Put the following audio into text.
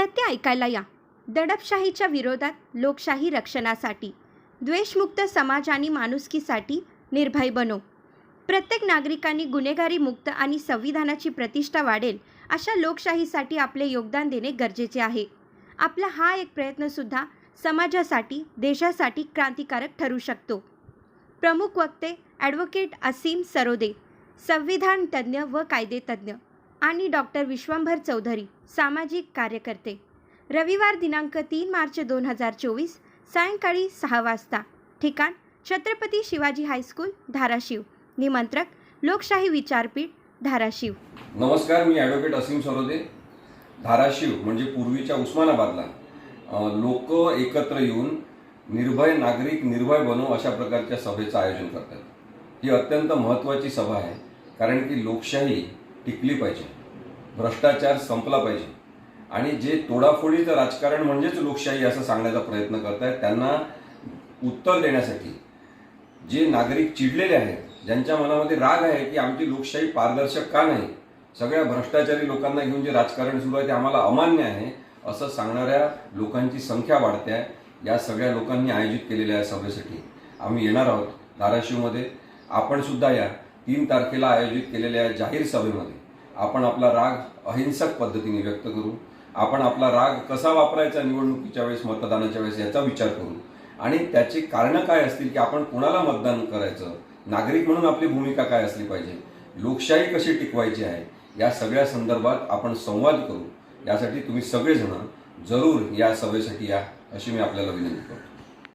सत्य ऐकायला या. दडपशाहीच्या विरोधात लोकशाही रक्षणासाठी द्वेषमुक्त समाज आणि माणुसकीसाठी निर्भय बनो. प्रत्येक नागरिकांनी गुन्हेगारी मुक्त आणि संविधानाची प्रतिष्ठा वाढेल अशा लोकशाहीसाठी आपले योगदान देणे गरजेचे आहे. आपला हा एक प्रयत्नसुद्धा समाजासाठी देशासाठी क्रांतिकारक ठरू शकतो. प्रमुख वक्ते ॲडव्होकेट असीम सरोदे संविधान तज्ज्ञ व कायदेतज्ञ आणि डॉक्टर विश्वंभर चौधरी सामाजिक कार्यकर्ते. रविवार दिनांक तीन मार्च दोन हजार चोवीस सायंकाळी सहा वाजता. ठिकाण छत्रपती शिवाजी हायस्कूल धाराशिव. निमंत्रक लोकशाही विचारपीठ धाराशिव. नमस्कार मी ॲडव्होकेट असीम सरोदे. धाराशिव म्हणजे पूर्वीच्या उस्मानाबादला. लोक एकत्र येऊन निर्भय नागरिक निर्भय बनो अशा प्रकारच्या सभेचं आयोजन करतात. ही अत्यंत महत्त्वाची सभा आहे कारण की लोकशाही टिकली पाहिजे. भ्रष्टाचार संपला पाहिजे. आणि जे तोडाफोडीचं राजकारण म्हणजेच लोकशाही असं सांगण्याचा प्रयत्न करतायत त्यांना उत्तर देण्यासाठी जे नागरिक चिडलेले आहेत ज्यांच्या मनामध्ये राग आहे की आमची लोकशाही पारदर्शक का नाही सगळ्या भ्रष्टाचारी लोकांना घेऊन जे राजकारण सुरू आहे ते आम्हाला अमान्य आहे असं सांगणाऱ्या लोकांची संख्या वाढते आहे. या सगळ्या लोकांनी आयोजित केलेल्या या सभेसाठी आम्ही येणार आहोत धाराशिवमध्ये. आपण सुद्धा या. तीन तारखेला आयोजित केलेल्या या जाहीर सभेमध्ये आपण आपला राग अहिंसक पद्धतीने व्यक्त करू आपण आपला राग कसा वापरायचा निवडणुकीच्या वेळेस मतदानाच्या वेळेस याचा विचार करू. आणि त्याची कारणं काय असतील की आपण कुणाला मतदान करायचं? नागरिक म्हणून आपली भूमिका काय असली पाहिजे? लोकशाही कशी टिकवायची आहे? या सगळ्या संदर्भात आपण संवाद करू. यासाठी तुम्ही सगळेजण जरूर या सभेसाठी या अशी मी आपल्याला विनंती करतो.